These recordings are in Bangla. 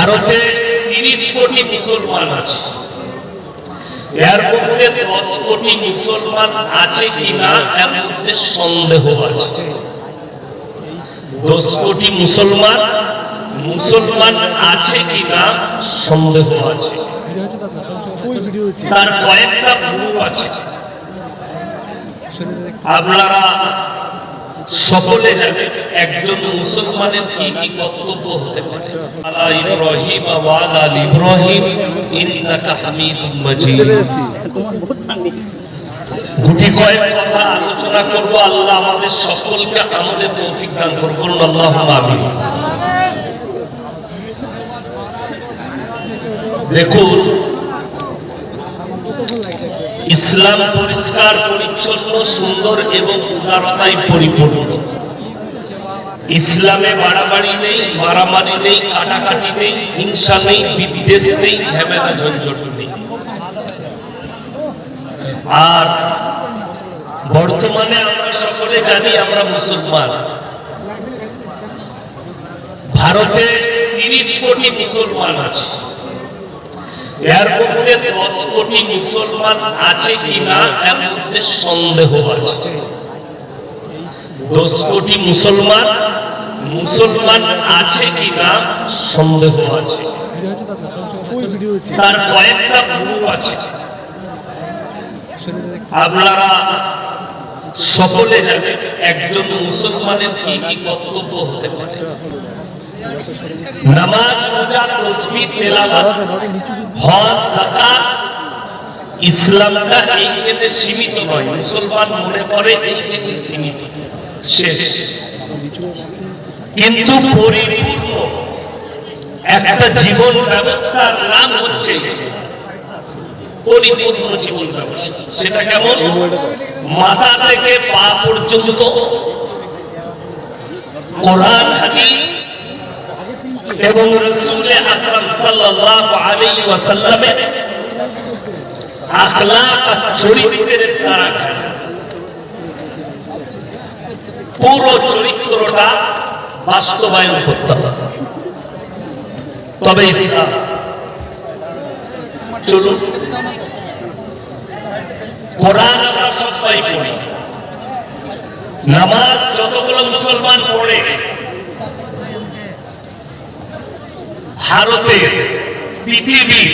ভারতে তিরিশ কোটি মুসলমান আছে। এর মধ্যে দশ কোটি মুসলমান আছে কিনা এর মধ্যে সন্দেহ আছে। দশ কোটি মুসলমান মুসলমান আছে কিনা সন্দেহ আছে। তার কয়েকটা গ্রুপ আছে। আপনারা সকলে জানেন একজন মুসলমানের কি কি কর্তব্য হতে পারে। আলা ইব্রাহিম ওয়া আলা ইব্রাহিম ইন্নাকা হামিদুম মাজিদ। গুটি কয়েক কথা আলোচনা করব আল্লাহ আমাদের সকলকে আমাদের তৌফিক দান করুন আল্লাহুম্মা আমিন। দেখুন ইসলাম পরিষ্কার, পরিচ্ছন্ন, সুন্দর এবং উদারতায় পরিপূর্ণ। ইসলামে বাড়াবাড়ি নেই, মারামারি নেই, কাটাকাটি নেই, হিংসা নেই, বিদ্বেষ নেই, ঝামেলা, ঝঞ্ঝট নেই। আর বর্তমানে আমরা সকলে জানি আমরা মুসলমান। ভারতে তিরিশ কোটি মুসলমান আছে। এর মধ্যে দশ কোটি মুসলমান আছে কিনা এর মধ্যে সন্দেহ আছে। দশ কোটি মুসলমান মুসলমান আছে কিনা সন্দেহ আছে। তার কয়েকটা গ্রুপ আছে। আপনারা সকলে জানেন, একজন মুসলমানের কি কি কর্তব্য হতে পারে? নামাজ, রোজা, তসবিহ, তেলাওয়াত, হজ, যাকাত ইসলামটা এইখানে সীমিত নয়। মুসলমান মনে করে এইখানে সীমিত। শেষ। কিন্তু পরিপূর্ণ একটা জীবন ব্যবস্থার নাম হচ্ছে। পরিপূর্ণ জীবন ব্যবস্থা। সেটা কেমন? মাথা থেকে পা পর্যন্ত। কোরআন, হাদিস এবং রসুলে আকরাম সাল্লাল্লাহু আলাইহি ওয়াসাল্লামের আখলাক চরিত্রের দ্বারা পুরো চরিত্রটা বাস্তবায়ন করতে হবে। তবে ইসলাম, চলুন। কোরআন আমরা সবাই পড়ি। নামাজ যতগুলো মুসলমান পড়ে ভারতের পৃথিবীর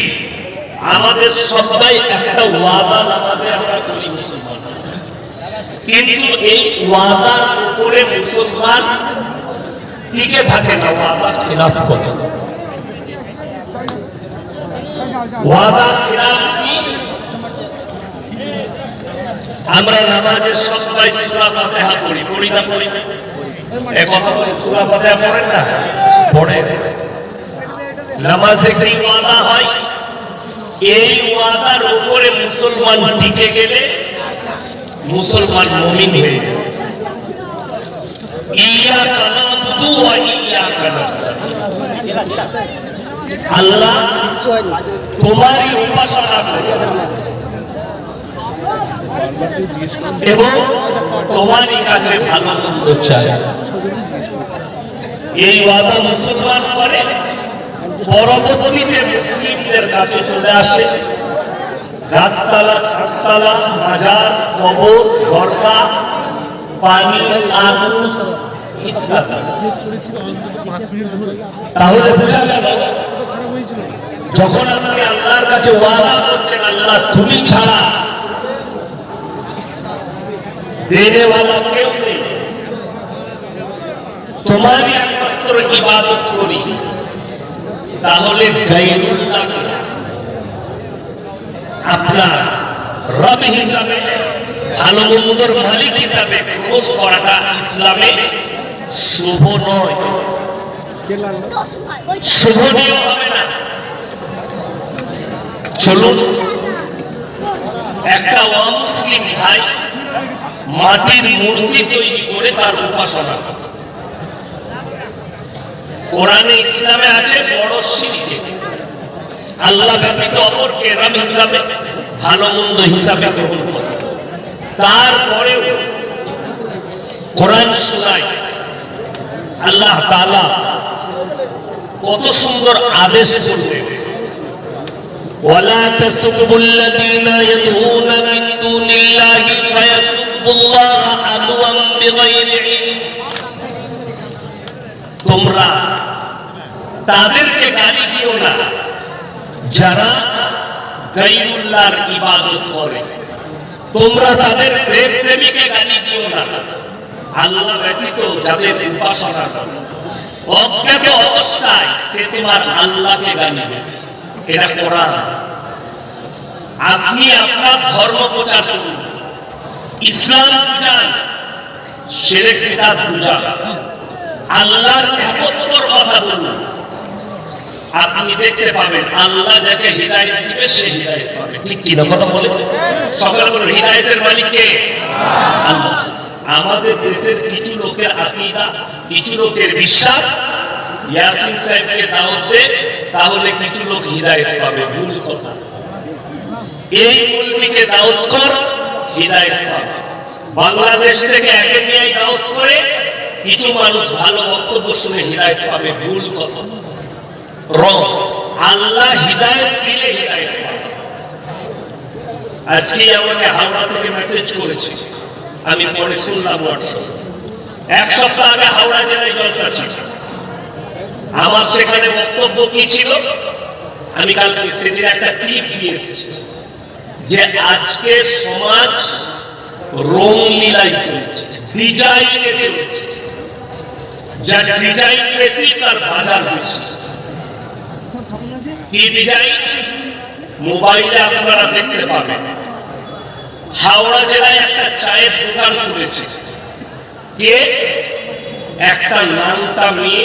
আমাদের সবাই একটা ওয়াদা নামাজে আমরা করি মুসলমান। কিন্তু এই ওয়াদার উপরে মুসলমান টিকে থাকে না, ওয়াদা খেলাফ করে। ওয়াদা খেলাফ আমরা নামাজে সবাই সূরা ফাতিহা পড়ি পড়ি না পড়ি? না এ কথা বলি সূরা ফাতিহা পড়েন না? পড়ে নামাজে কি ওয়াদা হয়? এই ওয়াদার উপরে মুসলমান টিকে গেলে মুসলমান মুমিন হয়ে যায় আল্লাহ তোমারই উপাসনা এবং তোমারই কাছে ভালো মন্দ এই ওয়াদা মুসলমান করে পরবর্তীতে মুসলিমদের কাছে চলে আসে। গাছতলা ছাসতলা মাজার, কবর দরগা পানি, আগুন তাহলে বোঝা গেল, যখন আপনি আল্লাহর কাছে ওয়াদা করছেন, আল্লাহ তুমি ছাড়া দেনেওয়ালা কেউ নেই। তোমারই একমাত্র ইবাদত করি। তাহলে আপনার রব হিসাবে, ভালো মন্দর মালিক হিসাবে গ্রহণ করাটা ইসলামে শুভ নয় শুভনীয় হবে না চলুন, একটা অমুসলিম ভাই মাটির মূর্তি তৈরি করে তার উপাসনা করে। কোরআনে ইসলামে আছে বড় শিরকে আল্লাহ ব্যতীত অপরকে রাম হিসাবে, ভালো মন্দ হিসাবে গ্রহণ করে। তারপরে কোরআন সুরায় আল্লাহ তাআলা কত সুন্দর আদেশ করলেন। ওয়ালা তাসুবুল লাযীনা ইয়াদউনা মিন দুনিল্লাহি ফায়াসুবুল্লাহ আদওয়ান বিগাইরি ইলম। তোমরা তাদেরকে গালি দিও না। যারা গাইরুল্লাহর ইবাদত করে, তোমরা তাদের প্রেম প্রেমিকে গালি দিও না। আল্লাহ ব্যতীত যাদের উপাসনা করে অজ্ঞাত অবস্থায় সে তোমার আল্লাহকে গালি দেবে। এটা কোরআন। আপনি আপনার ধর্ম প্রচার করুন। ইসলাম চান সেরেক বিদাত বুঝান আল্লাহর একত্বর কথা বলুন। আপনি দেখতে পাবেন আল্লাহ যাকে হৃদায়ত দিবে, সে হৃদায়ত পাবে। ঠিক কি কথা বলে? হৃদায়তের মালিক কে? আল্লাহ। আমাদের দেশের কিছু লোকের কিছু লোকের বিশ্বাস, ইয়াসিন সাহেবকে দাওয়াত দে, তাহলে কিছু লোক হৃদায়ত পাবে। ভুল কথা। এই মৌলবীকে দাওয়াত কর, হৃদায়ত পাবে। বাংলাদেশ থেকে একে নিয়ে দাওয়াত করে কিছু মানুষ ভালো বক্তব্য শুনে হৃদায়ত পাবে, ভুল কথা। আল্লাহ হৃদায়ত দিলে হৃদায়ত আজকে আমাকে হাওড়া থেকে মেসেজ করেছে। আমি পরে শুনলাম এক সপ্তাহ আগে হাওড়া জেলায় জলসা ছিল। আমার সেখানে বক্তব্য কি ছিল? আমি কালকে সেদিন একটা ক্লিপ দিয়ে এসেছি যে আজকে সমাজ রং লীলায় চলছে ডিজাইনে চলছে। যার ডিজাইন বেশি তার বাজার বেশি কি ডিজাইন মোবাইলে আপনারা দেখতে পাবেন। হাওড়া জেলায় একটা চায়ের দোকান খুলেছে। কে? একটা নামটা মেয়ে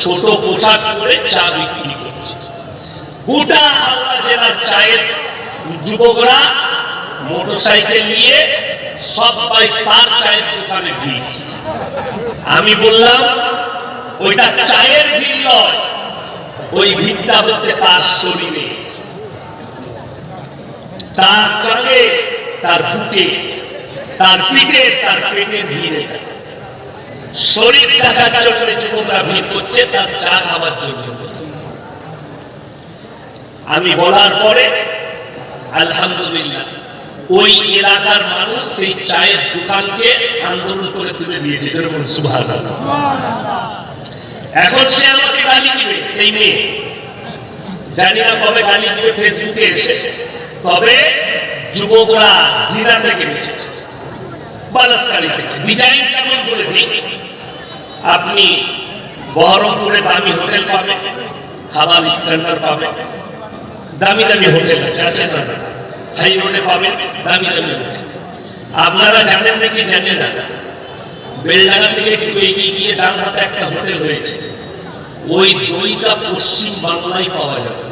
ছোট পোশাক পরে চা বিক্রি করছে। গোটা হাওড়া জেলার চায়ের যুবকরা মোটরসাইকেল নিয়ে সবাই তার চায়ের দোকানে ভিড়। আমি বললাম ওইটা চায়ের ভিড় নয় ওই ভিড়টা হচ্ছে তার শরীরে। তার কানে তার বুকে, তার পিঠে, তার পেটের ভিড়। শরীর দেখার জন্য যুবকরা ভিড় করছে, তার চা খাওয়ার জন্য। আমি বলার পরে, আলহামদুলিল্লাহ, ওই এলাকার মানুষ সেই চায়ের দোকানকে আন্দোলন করে তুলে নিয়েছে। সুভাষ এখন সে আমাকে গালি দিবে, সেই মেয়ে। জানি না কবে গালি দিবে, ফেসবুকে এসে। তবে যুবকরা জিরা থেকে এসেছে বালাৎকারী থেকে। ডিজাইন কেমন করে দিই? আপনি বহরমপুরে দামি হোটেল পাবেন খাবার স্ট্যান্ডার্ড পাবেন। দামি দামি হোটেল আছে আছে না? হাই রোডে পাবেন, দামি দামি হোটেল। আপনারা জানেন নাকি? জানেন না। বেলডাঙ্গা থেকে একটু এগিয়ে গিয়ে ডান হাতে একটা হোটেল হয়েছে। ওই দইটা পশ্চিম বাংলায় পাওয়া যাবে।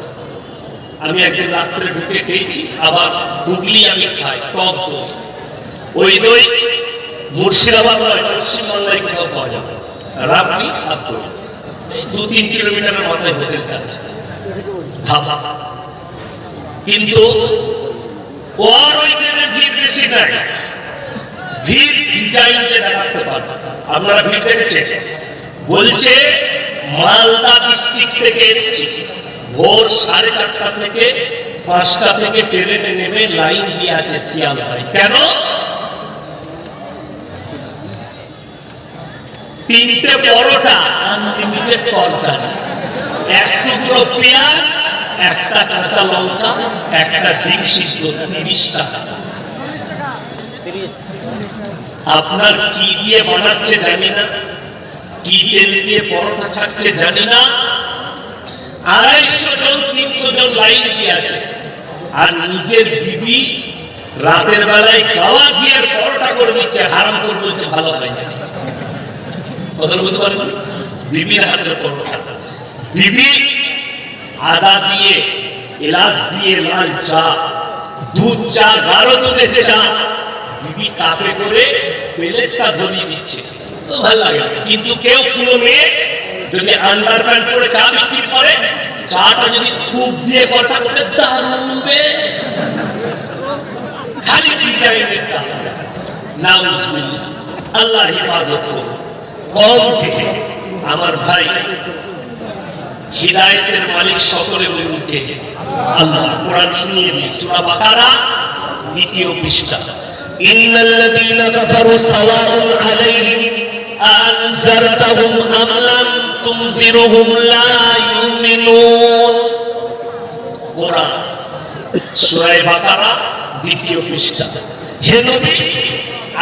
আমি একদিন রাত্রে ঢুকে খেয়েছি, আবার হুগলি আমি খাই, টক দই। ওই দই মুর্শিদাবাদ নয়, পশ্চিম বাংলায় কোথাও পাওয়া যাবে। রাবড়ি আর দই। দু তিন কিলোমিটারের মাথায় হোটেলটা আছে ধাবা কিন্তু ওর ওই ওইখানে ভিড় বেশি নাই ভিড় ডিজাইনকে দেখাতে পারবে আপনারা ভিড় দেখেছেন? বলছে, মালদা ডিস্ট্রিক্ট থেকে এসেছি। ভোর সাড়ে চারটা থেকে পাঁচটা থেকে ট্রেনে নেমে লাইন দিয়ে আছে শিয়ালদায় কেন? তিনটে পরোটা আনলিমিটেড তরকারি। এক টুকরো পেঁয়াজ, একটা কাঁচা লঙ্কা, একটা ডিম সিদ্ধ, তিরিশ টাকা। আপনার কি দিয়ে বানাচ্ছে জানি না। কি তেল দিয়ে পরোটা ছাড়ছে জানি না। আড়াইশো জন, তিনশো জন লাইন দিয়ে আছে। আর নিজের বিবি রাতের বেলায় গাওয়া ঘিয়ের পরোটা করে দিচ্ছে, হারাম করে বলছে, ভালো হয় না। কথা বলতে পারবেন বিবির হাতের পরোটা। বিবি আদা দিয়ে, এলাচ দিয়ে লাল চা, দুধ চা, গাঢ় দুধের চা কাপে করে প্লেটটা ধরিয়ে দিচ্ছে? তো ভালো লাগে কিন্তু কেউ কোনো মেয়ে যদি আন্ডার প্যান্ট পরে চা বিক্রি করে, চাটা যদি থুপ দিয়ে কথা বলে, দারুণ বে। খালি ডিজাইনের দাম নাউজুবিল্লাহ আল্লাহ হেফাজত কম থেকে আমার ভাই হিদায়তের মালিক সকলে বলুন কে? আল্লাহ কোরআন শুনিয়ে দিই সূরা বাকারা, দ্বিতীয় পৃষ্ঠা। إن الذين كفروا سواء عليهم أنذرتهم أم لم تنذرهم لا يؤمنون কোরআন সূরা বাকারা দ্বিতীয় পৃষ্ঠা হে নবী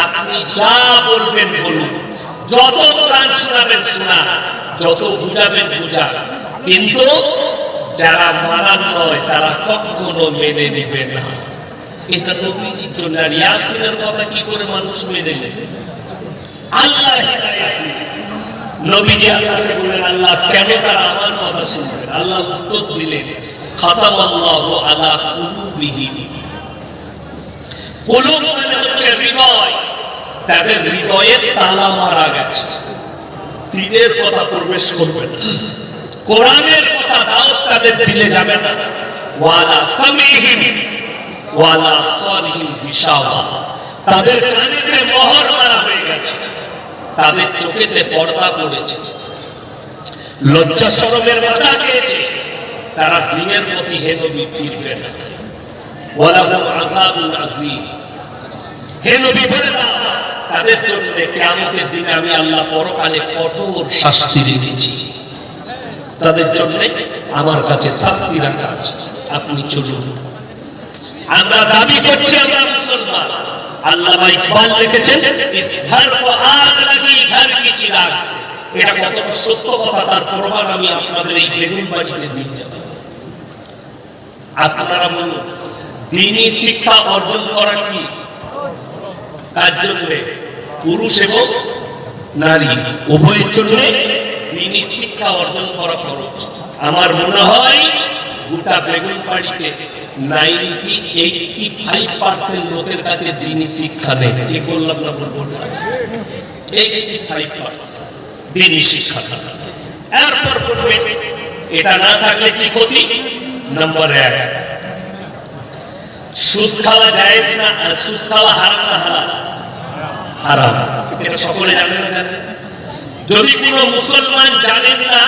আপনি যা বলবেন বলুন যত কোরআন শোনাবেন শোনা যত বুঝাবেন বুঝা কিন্তু যারা মানার নয় তারা কখনো মেনে নেবে না এটা নবীজির জন্য আর ইয়াসিনের কথা কি করে মানুষ মেনে নেবে? আল্লাহ। নবীজি আল্লাহকে বললেন, আল্লাহ, কেন তারা আমার কথা শুনবে আল্লাহ উত্তর দিলেন, খাতাম আল্লাহ আলা কুলুবিহিম কুলুব মানে হচ্ছে হৃদয়। তাদের হৃদয়ে তালা মারা গেছে। দিনের কথা প্রবেশ করবে না। কোরআনের কথা দাওয়াত তাদের দিলে যাবে না। ওয়ালা সামিহিম। তাদের কানেতে মারা হয়ে গেছে। তাদের চোখেতে পর্দা পড়েছে। লজ্জা শরমের মাথা তারা দিনের প্রতি হে নবী ফিরবে না। বলে তাদের জন্য আমি আল্লাহ কঠোর শাস্তি রেখেছি। তাদের জন্য আমার কাছে শাস্তি রাখা আছে। আপনি চলুন। আমরা দাবি করছি আমরা মুসলমান। আল্লামা ইকবাল লিখেছেন ইস ঘর কো আগ লাগি, ঘর কি চিরাগ সে। এটা কতটা সত্য কথা, তার প্রমাণ আমি আপনাদের এই বেগুন বাড়িতে দিয়ে যাব। আপনারা বলুন দিনই শিক্ষা অর্জন করা কি? তার জন্য পুরুষ এবং নারী, উভয়ের জন্য দিনই শিক্ষা অর্জন করা ফরজ। আমার মনে হয় গোটা বেগুন বাড়িতে লোকের কাছে শিক্ষা ঠিক বললাম না বলব শিক্ষা এরপর বলবেন, এটা না থাকলে কি ক্ষতি? নম্বর এক, সুদ খাওয়া না সুদ খাওয়া হারাম না হালাল? হারাম। এটা সকলে জানেন? যদি কোনো মুসলমান জানেন না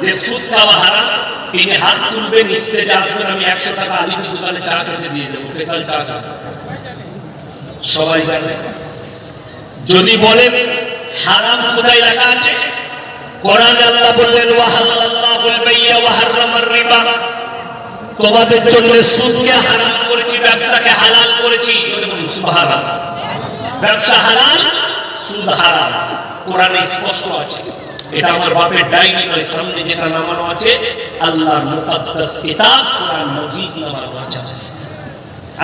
যে সুদ খাওয়া হারাম তিনি হাত তুলবেন স্টেজে আসবেন, আমি একশো টাকা আলিফি দোকানে চা খেতে দিয়ে দেবো স্পেশাল চা সবাই জানে। যদি বলেন হারাম কোথায় লেখা আছে? কোরআনে আল্লাহ বললেন ওয়া রিবা। তোমাদের জন্য সুদকে হারাম করেছি, ব্যবসাকে হালাল করেছি। যদি বলুন, সুবহানাল্লাহ। ব্যবসা হালাল, সুদ হারাম। কোরআনে স্পষ্ট আছে। এটা আমার বাপের নয়, সামনে যেটা নামানো আছে, আল্লাহর মুকাদ্দাস কিতাব, কোরআন মজিদ নামানো আছে।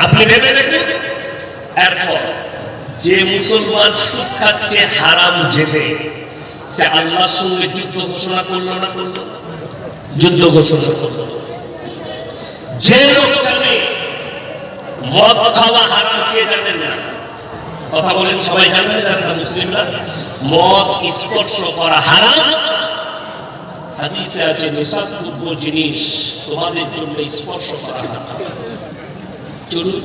আপনি ভেবে দেখুন, এরপর যে মুসলমান সুদ খাচ্ছে, হারাম জেনে সে আল্লাহর সঙ্গে যুদ্ধ ঘোষণা করল না করল? যুদ্ধ ঘোষণা করল। যে লোক জানে, মদ খাওয়া হারাম, কে জানেন না? কথা বলেন সবাই জানেন জানেন মুসলিমরা। মদ, স্পর্শ করা হারাম। হাদিসে আছে নেশাদ্রব্য জিনিস তোমাদের জন্য স্পর্শ করা হারাম। চলুন।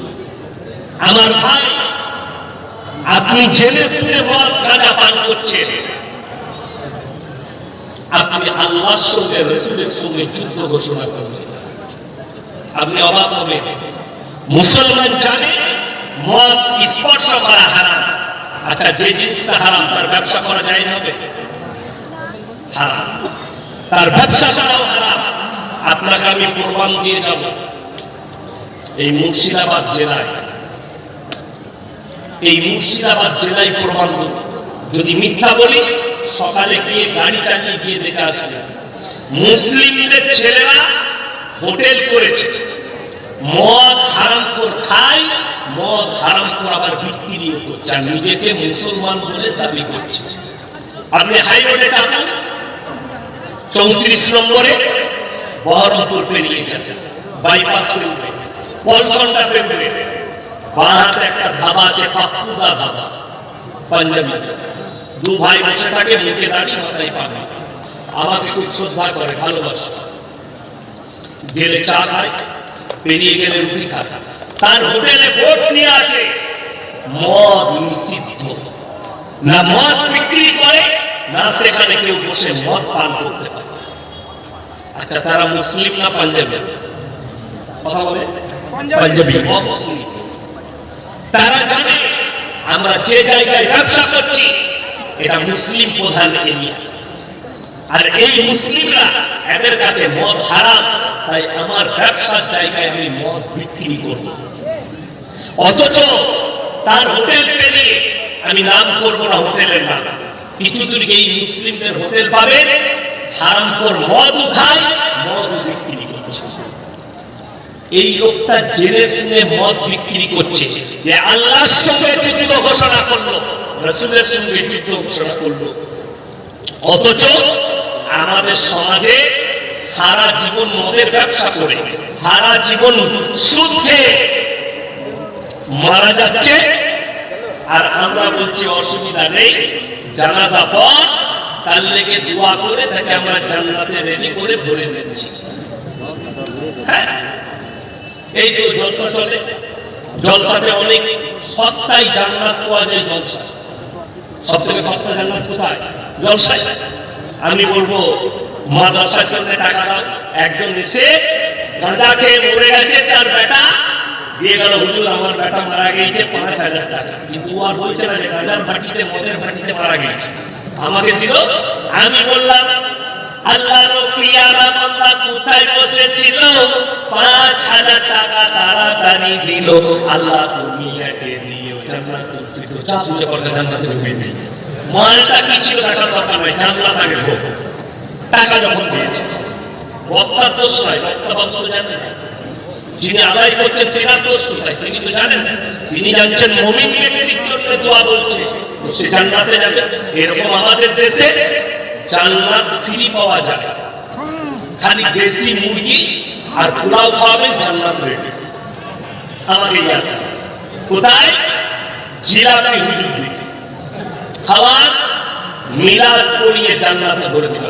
আমার ভাই, আপনি জেনে শুনে মদ গাঁজা পান করছেন। আপনি আল্লাহর সঙ্গে, রসুলের সঙ্গে যুদ্ধ ঘোষণা করবেন আপনি অবাক হবেন। মুসলমান জানে মদ স্পর্শ করা হারাম। আচ্ছা যে জিনিসটা হারাম, তার ব্যবসা করা যায় হবে? হারাম। তার ব্যবসা করাও হারাম। আপনাকে আমি প্রমাণ দিয়ে যাব। এই মুর্শিদাবাদ জেলায়। এই মুর্শিদাবাদ জেলায় প্রমাণ। যদি মিথ্যা বলি, সকালে গিয়ে গাড়ি চালিয়ে গিয়ে দেখে আসবে। মুসলিমদের ছেলেরা হোটেল করেছে। মদ হারাম করে খায় মদ হারাম করে আবার বিক্রিও করছে। আর নিজেকে মুসলমান বলে দাবি করছে। আপনি হাই রোডে চাপুন। চৌত্রিশ নম্বরে বহরমপুর পেরিয়ে যাবেন বাইপাস পেরিয়ে পলসনটা পেরিয়ে বাঁ হাতে একটা ধাবা আছে, পাপ্পুদা ধাবা। পাঞ্জাবি। দু ভাই বসে থাকে, মুখে দাঁড়িয়ে মাথায় পাবে আমাকে খুব শ্রদ্ধা করে, ভালোবাসে। গেলে চা খায়। পেরিয়ে গেলে রুটি তার হোটেলে বোর্ড নিয়ে আছে। মদ নিষিদ্ধ। না মদ বিক্রি করে না সেখানে কেউ বসে মদ পান করতে পারে। আচ্ছা তারা মুসলিম না পাঞ্জাবি? কথা বলে? পাঞ্জাবি। তারা জানে আমরা যে জায়গায় ব্যবসা করছি এটা মুসলিম প্রধান এরিয়া। আর এই মুসলিমরা এদের কাছে মদ হারাম, তাই আমার ব্যবসার জায়গায় আমি মদ বিক্রি করব। অথচ তার হোটেল পেরিয়ে আমি নাম করব না হোটেলের নাম। কিছু দূর এই মুসলিমদের হোটেল পাবেন হারাম কর মদ খায় মদ বিক্রি করছে। এই লোকটা জেনে শুনে মদ বিক্রি করছে। যে আল্লাহর সঙ্গে যুদ্ধ ঘোষণা করল, রসুলের সঙ্গে যুদ্ধ ঘোষণা করল। অথচ আমাদের সমাজে সারা জীবন মদের ব্যবসা করে, সারা জীবন সুদ মারা যাচ্ছে। আর আমরা বলছি অসুবিধা নেই, জানাজা পর তার লেগে দোয়া করে তাকে আমরা জান্নাতে রেডি করে ভরে দিচ্ছি। হ্যাঁ? এই তো জলসা চলে। জলসাতে অনেক সস্তায় জান্নাত পাওয়া যায় জলসা সব থেকে সস্তা জান্নাত কোথায়? জলসায়। আমি বলব, মাদ্রাসার জন্য টাকা দাও। একজন এসে গাঁজা খেয়ে মরে গেছে, তার বেটা দিয়ে গেল, হুজুর, আমার বেটা মারা গেছে পাঁচ হাজার টাকা। কিন্তু আর বলছে না যে গাঁজার ভাটিতে, মদের ভাটিতে মারা গেছে আমাকে দিল, আমি বললাম আল্লাহ পিয়ারা বান্দা কোথায় বসেছিল? পাঁচ হাজার টাকা তাড়াতাড়ি দিল। আল্লাহ, তুমি একে দিও, জান্নাত তুই তো পূজা করতে জান্নাতে ঢুকে দিই মালটা কি ছিল দেখার দরকার নয় আগে ভোগ। টাকা যখন দিয়েছিস, বক্তার দোষ নয়, বক্তা বাবু তো জানেন। যিনি আদায় করছেন দোষ কোথায়, তিনি তো জানেন। তিনি জানছেন মমিন ব্যক্তির জন্য দোয়া বলছে সে জান্নাতে যাবে। এরকম আমাদের দেশে জান্নাত ফ্রি পাওয়া যায়। খালি দেশি মুরগি আর পোলাও খাওয়াবেন জান্নাত রেডি। আমাকে কোথায়? জিলাপি হুজুর দিকে। খাওয়ার মিলাদ করিয়ে জান্নাতে ভরে দিল।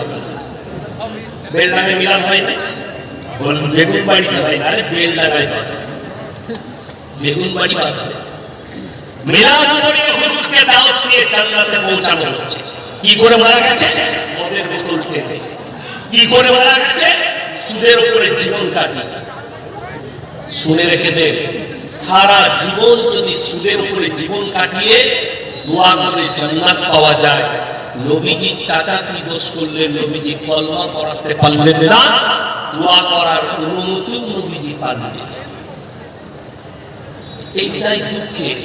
বেলডাঙে মিলাদ হয় না? বলুন, বেগুন বাড়িতে হয় আরে বেলডাঙায় হয়। বেগুন বাড়ি দে। মিলাদ করিয়ে হুজুরকে দাওয়াত দিয়ে জান্নাতে পৌঁছানো হচ্ছে। কি করে মারা গেছে? মদের বোতল টেনে। কি করে মারা গেছে? সুদের উপরে জীবন কাটিয়ে। শুনে রেখে দে, সারা জীবন যদি সুদের উপরে জীবন কাটিয়ে দোয়া করে জান্নাত পাওয়া যায়। নবীজি চাচা কি দোষ করলেন নবীজি কলমা পড়াতে পারলেন না। দোয়া করার অনুমতিও নবীজি পাননি। এইটাই দুঃখে।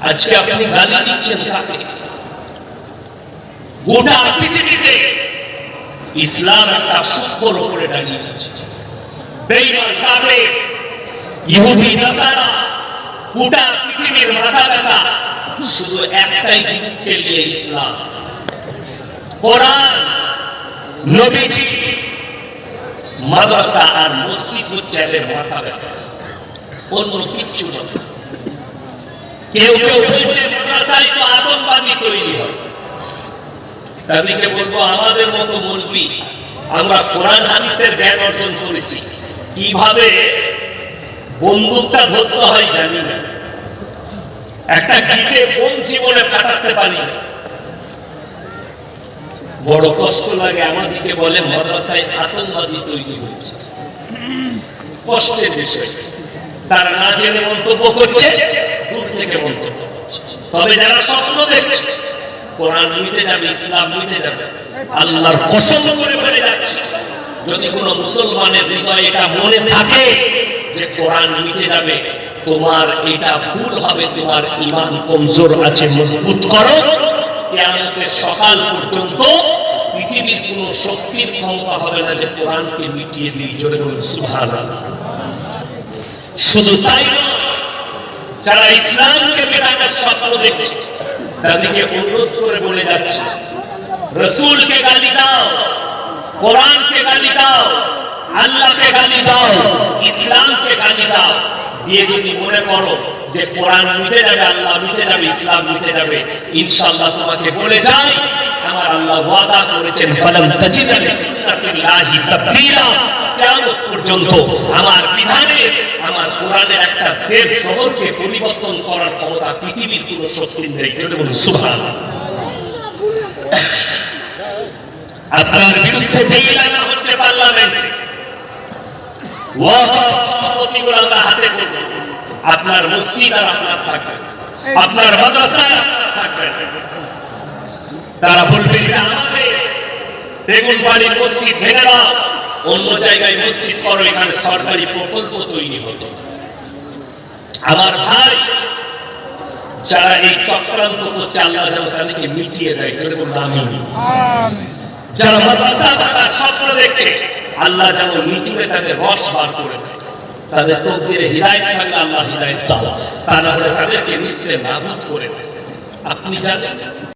আজকে আপনি গালি দিচ্ছেন কাকে? গোটা পৃথিবীতে ইসলাম একটা সূক্ষ্মর উপরে দাঁড়িয়ে আছে। বেঈমান কাফের, ইহুদি, নাসারা, গোটা পৃথিবীর মাথা ব্যথা। শুধু একটাই জিনিসকে নিয়ে ইসলাম। কোরআন, নবীজি, মাদ্রাসা আর মসজিদ হচ্ছে এদের মাথা অন্য কিচ্ছু না কেউ কেউ বলছে, মাদ্রাসায় তো আতঙ্কবাদী তৈরি হয়। তাদেরকে বলব, আমাদের মতো মলবি আমরা কোরআন হাদিসের জ্ঞান অর্জন করেছি। কীভাবে বন্দুকটা ধরতে হয় জানি না। একটা গিটে কোন জীবনে পারি? বড় কষ্ট লাগে, আমাদেরকে বলে, মাদ্রাসায় আতঙ্কবাদী তৈরি হয়েছে। কষ্টের বিষয়। তারা না জেনে মন্তব্য করছে, দূর থেকে মন্তব্য করছে। তবে যারা স্বপ্ন দেখছে, কোরআন মিটে যাবে, ইসলাম মিটে যাবে, আল্লাহর কসম করে বলে যাচ্ছে। যদি কোনো মুসলমানের হৃদয়ে এটা মনে থাকে যে কোরআন মিটে যাবে তোমার এটা ভুল হবে, তোমার ইমান কমজোর আছে, মজবুত করো। কিয়ামতের সকাল পর্যন্ত পৃথিবীর কোনো শক্তির ক্ষমতা হবে না যে কোরআনকে মিটিয়ে দিই, জোরে বলুন, সুবহানাল্লাহ। শুধু তাই যারা ইসলামকে মেটানোর স্বপ্ন দেখছে, তাদেরকে অনুরোধ করে বলে যাচ্ছে, রসুলকে গালি দাও, কোরআনকে গালি দাও, আল্লাহকে গালি দাও, ইসলামকে গালি দাও। দিয়ে যদি মনে করো যে কোরআন মিটে যাবে, আল্লাহ মিটে যাবে, ইসলাম মিটে যাবে, ইনশাআল্লাহ তোমাকে বলে যাই, আমার আল্লাহ ওয়াদা করেছেন, ফালাম তাজিদা লিসুন্নাতিল্লাহি তাবদীলা কিয়ামত পর্যন্ত আমার বিধানে, আমার কোরআনের একটা শেষ শহরকে পরিবর্তন করার ক্ষমতা পৃথিবীর কোনো শক্তি নেই। জোরে বলুন, সুবহানাল্লাহ। আপনার বিরুদ্ধে আনা হচ্ছে পার্লামেন্টে। ওয়াকফ সম্পত্তিগুলো আমরা হাতে করব। আপনার মসজিদ আর আপনার থাকবে। আপনার মাদ্রাসা থাকবে। তারা বলবে এটা আমাদের। বেগুন বাড়ির মসজিদ ভেঙে দাও। অন্য জায়গায় মসজিদ করো এখানে সরকারি প্রকল্প তৈরি হতো আমার ভাই যারা এই চক্রান্ত করছে আল্লাহ যেন তাদেরকে মিটিয়ে দেয়। যারা মাদ্রাসা স্বপ্ন দেখছে আল্লাহ যেন নিচুড়ে তাদের রস বার করে তাদের তকদিরে হৃদায়ত থাকলে আল্লাহ হৃদায়ত দাও। তা না হলে তাদেরকে নিশ্চয় নাবুদ করে আপনি জানেন?